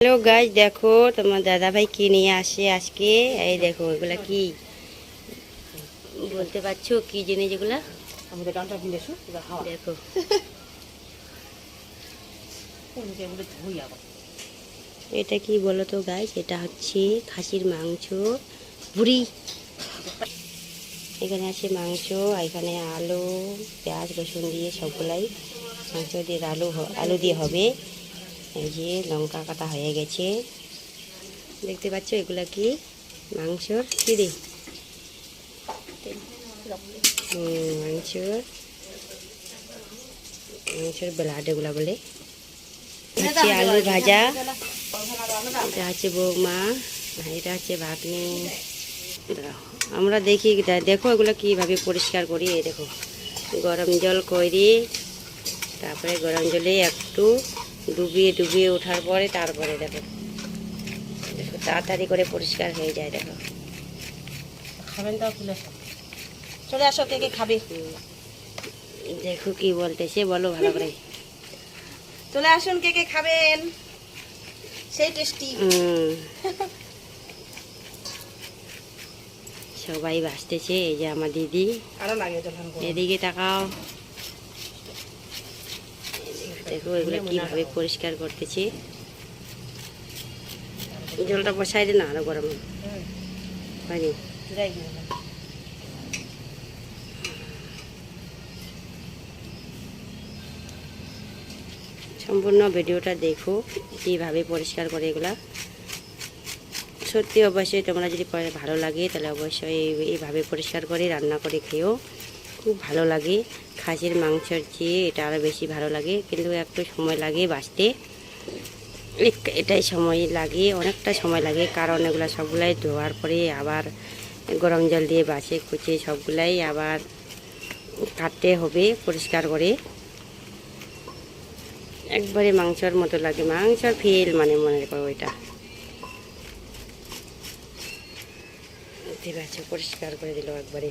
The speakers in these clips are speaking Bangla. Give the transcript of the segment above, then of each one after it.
হ্যালো গাছ দেখো তোমার দাদা ভাই কি নিয়ে আসে আজকে? এই দেখো এগুলা কি? বলতে পারছ কি জিনিস এগুলা? দেখো। এটা কি বলো তো গাছ এটা হচ্ছে খাসির মাংস। বুড়ি এখানে আছে মাংস এখানে আলু পেঁয়াজ রসুন দিয়ে সবগুলাই মাংস দিয়ে আলু আলু দিয়ে হবে। এই যে লঙ্কা কাটা হয়ে গেছে। দেখতে পাচ্ছ এগুলা কি? মাংসর কি রে হুম, মাংস মাংসের ব্লাড এগুলা বলে। হচ্ছে আলু ভাজা এটা হচ্ছে বৌমা এটা হচ্ছে ভাগ্নি। আমরা দেখি দেখো এগুলো কীভাবে পরিষ্কার করি দেখো। গরম জল করি তারপরে গরম জলে একটু ডুবিয়ে ডুবিয়ে ওঠার পরে তারপরে দেখো। দেখো তাড়াতাড়ি করে পরিষ্কার হয়ে যায় দেখো। খাবেন তাও তুলে আসো। চলে আসো কে কে খাবে? দেখো কি বলতেছে বলো ভালো করে। চলে আসুন কে কে খাবেন? সেই টেস্টি। হুম। সবাই বাসতেছে এই যে আমার দিদি। আরও লাগে এদিকে তাকাও। দেখো এগুলো কীভাবে পরিষ্কার করতেছি। জলটা বসাই দে না আরও গরম হয়নি সম্পূর্ণ ভিডিওটা দেখো কীভাবে পরিষ্কার করে এগুলা। সত্যি অবশ্যই তোমরা যদি ভালো লাগে তাহলে অবশ্যই এইভাবে পরিষ্কার করে রান্না করে খেও খুব ভালো লাগে। খাসির মাংসের চেয়ে এটা আরও বেশি ভালো লাগে। কিন্তু একটু সময় লাগে বাঁচতে। এটাই সময় লাগে, অনেকটা সময় লাগে। কারণ এগুলো সবগুলাই ধোয়ার পরে আবার গরম জল দিয়ে বাছে, কুচে সবগুলাই আবার কাটতে হবে পরিষ্কার করে। একবারে মাংসর মতো লাগে। মাংসর ফেল মানে মনে করো ঠিক পরিষ্কার করে দিল একবারে।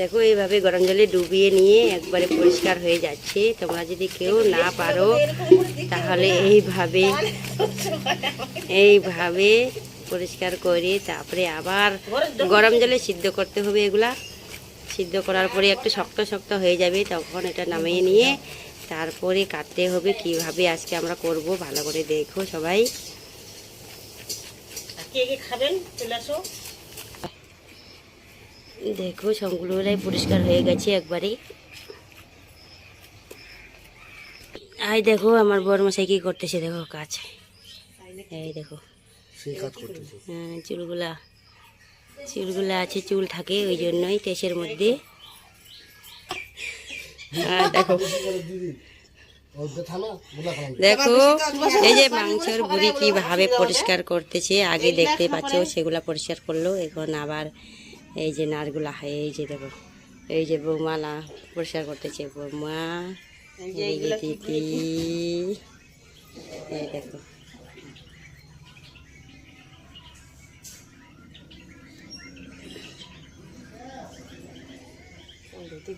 দেখো, এইভাবে গরম জলে ডুবিয়ে নিয়ে একবারে পরিষ্কার হয়ে যাচ্ছে। তোমরা যদি কেউ না পারো, তাহলে এইভাবে এইভাবে পরিষ্কার করে তারপরে আবার গরম জলে সিদ্ধ করতে হবে এগুলা। সিদ্ধ করার পরে একটু শক্ত শক্ত হয়ে যাবে, তখন এটা নামিয়ে নিয়ে তারপরে কাটতে হবে কীভাবে আজকে আমরা করব, ভালো করে দেখো সবাই। কে কে খাবেন? চলে আসো। দেখো সবগুলোরাই পরিষ্কার হয়ে গেছে একবারে। আই দেখো আমার বড় মশাই কি করতেছে দেখো কাজ। এই দেখো। হ্যাঁ চুলগুলা চুলগুলা আছে চুল থাকে ওই জন্যই তেসের মধ্যে। দেখো দেখো এই যে মাংসের বুড়ি কীভাবে পরিষ্কার করতেছে আগে দেখতে পাচ্ছ সেগুলা পরিষ্কার করল এখন আবার এই যে নারগুলা হয় এই যে দেখো এই যে বৌমা না পরিষ্কার করতেছে বৌমা এই দিদি এই দেখো। দুটো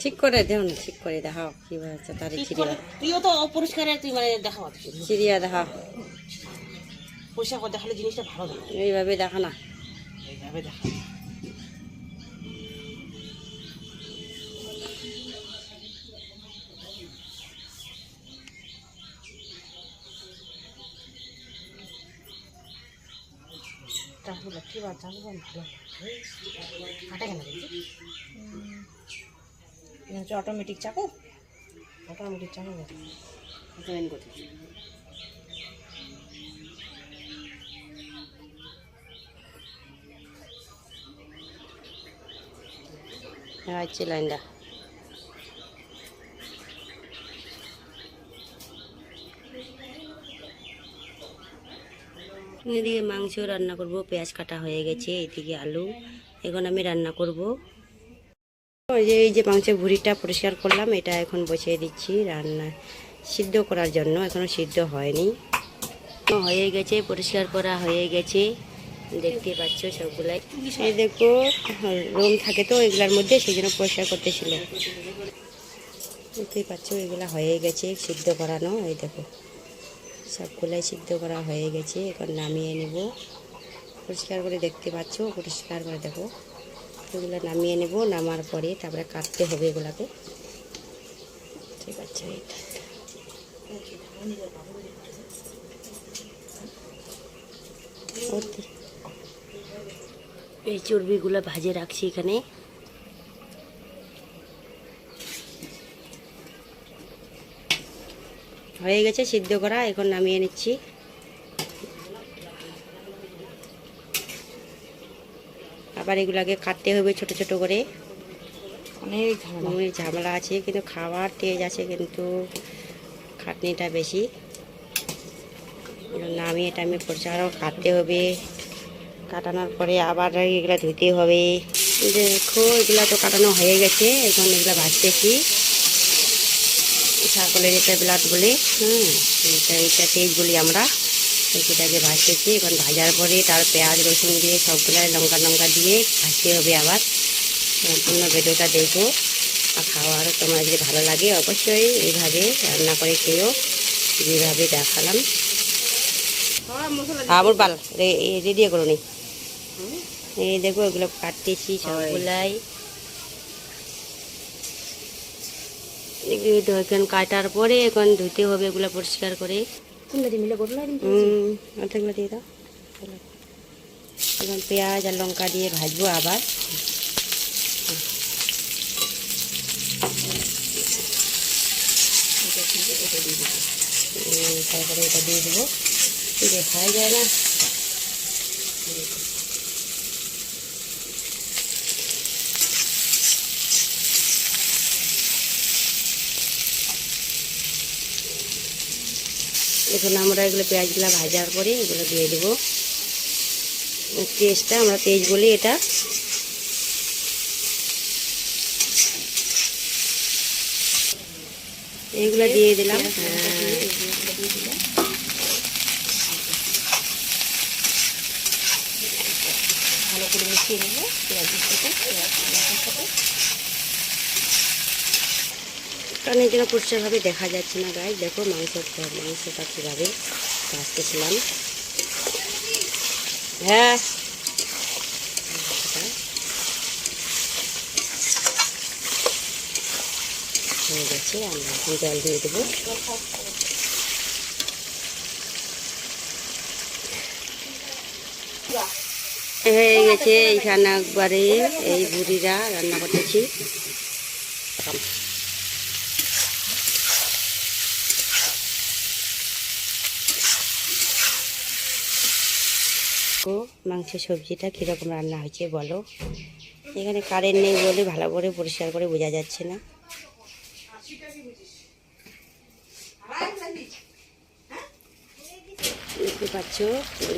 ঠিক করে দেও না ঠিক করে দেখাও কীভাবে হচ্ছে তার চিড়িয়া। তুইও তো অপরিষ্কার তুই মানে দেখাও চিড়িয়া দেখাও। পরিষ্কার করে দেখালে জিনিসটা ভালো লাগে এইভাবে দেখা না। এইভাবে দেখা। তাহলে কি বা জানব ভালো। কাটা কেন হচ্ছে অটোমেটিক চাকু? অটোমেটিক চাকু জয়েন করতে হচ্ছে হ্যাঁ, লাইনটা। এদিকে মাংস রান্না করব পেঁয়াজ কাটা হয়ে গেছে এদিকে আলু। এখন আমি রান্না করব। ওই যে, এই যে মাংসের ভুড়িটা পরিষ্কার করলাম, এটা এখন বসিয়ে দিচ্ছি রান্না সিদ্ধ করার জন্য, এখনও সিদ্ধ হয়নি। হয়ে গেছে, পরিষ্কার করা হয়ে গেছে। দেখতে পাচ্ছ সবগুলাই। এই দেখো, রুম থাকে তো এগুলার মধ্যে সেই জন্য পরিষ্কার করতেছিল। দেখতেই পাচ্ছ, এগুলা হয়ে গেছে, সিদ্ধ করানো, এই দেখো। সবগুলাই সিদ্ধ করা হয়ে গেছে, এখন নামিয়ে নেব। পরিষ্কার করে দেখতে পাচ্ছ, পরিষ্কার করে দেখো। এগুলো নামিয়ে নেব, নামার পরে তারপরে কাটতে হবে এগুলাকে। ঠিক আছে এই চর্বিগুলো ভাজে রাখছি এখানে। হয়ে গেছে সিদ্ধ করা, এখন নামিয়ে নিচ্ছি। আবার এগুলাকে কাটতে হবে ছোট ছোট করে। অনেক অনেক ঝামেলা আছে কিন্তু খাওয়ার তেজ আছে কিন্তু খাটনিটা বেশি। নামিয়ে টামিয়ে করছে আরও কাটতে হবে। কাটানোর পরে আবার এগুলো ধুতে হবে। দেখো এগুলো তো কাটানো হয়ে গেছে এখন এগুলো ভাজতেছি। ছাগলের এটা ব্লাড বলে হ্যাঁ এটা এটা তেজ বলি আমরা। সেটাকে ভাজতেছি এখন ভাজার পরে তার পেঁয়াজ রসুন দিয়ে সবগুলো লঙ্কা লঙ্কা দিয়ে ভাজতে হবে আবার। সম্পূর্ণ ভিডিওটা দেখো আর খাওয়ার তোমার যদি ভালো লাগে অবশ্যই এইভাবে রান্না করে খেয়েও যেভাবে দেখালাম। আবার বাল রেডি করো নি। এই দেখো এগুলো কাটতেছি সবগুলাই। এগুলো কাটার পরে এখন ধুতে হবে এগুলো পরিষ্কার করে। কোনটা দিয়ে মিলে করল কিন্তু হুম অর্ধেকগুলো দিয়ে দাও এখন পেঁয়াজ আর লঙ্কা দিয়ে ভাজবো আবার তারপরে এটা দিয়ে দেবো দেখাই যায় না এখন আমরা এগুলো পেঁয়াজগুলো ভাজার পরে এগুলো দিয়ে দেবো। তেজটা আমরা তেজ বলি এটা। এগুলো দিয়ে দিলাম। ভালো করে মিশিয়ে নেব। পেঁয়াজের সাথে, পেঁয়াজ সাথে। কারণ এই জন্য পরিষ্কারভাবে দেখা যাচ্ছে না গায়ে দেখো মাংস মাংসটা কীভাবে ভাজতেছিলাম। হ্যাঁ গেছে, আমরা এখন জল দিয়ে দেবো। হয়ে গেছে, এইখানে একবারে এই বুড়িরা রান্না করতেছি। ও মাংস সবজিটা কীরকম রান্না হয়েছে বলো। এখানে কারেন্ট নেই বলে ভালো করে পরিষ্কার করে বোঝা যাচ্ছে না। দেখতে পাচ্ছ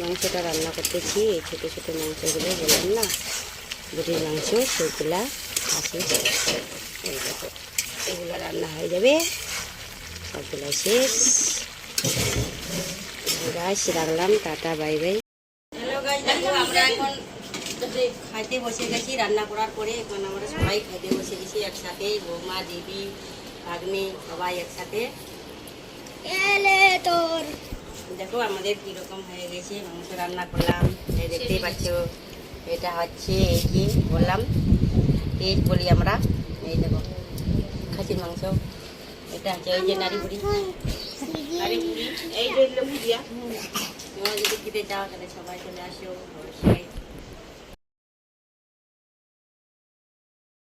মাংসটা রান্না করতেছি, এই ছোটো ছোটো মাংসগুলো বললাম না বুটির মাংস সেগুলা আছে। এগুলো রান্না হয়ে যাবে। সবগুলো শেষ। গাছ রাখলাম টাটা, বাই বাই। দেখো আমরা এখন খাইতে বসে গেছি রান্না করার পরে এখন আমরা সবাই খাইতে বসে গেছি একসাথে বৌমা দিদি ভাগ্নি সবাই একসাথে। তোর। দেখো আমাদের কীরকম হয়ে গেছে মাংস রান্না করলাম এই দেখতেই পাচ্ছ এটা হচ্ছে এই যে বললাম তেজ বলি আমরা এই দেখো খাসির মাংস এটা হচ্ছে ওই যে নারী বুড়ি নারী বুড়ি এই যে ভুজিয়া। তোমরা যদি খেতে চাও তাহলে সবাই চলে আসো অবশ্যই।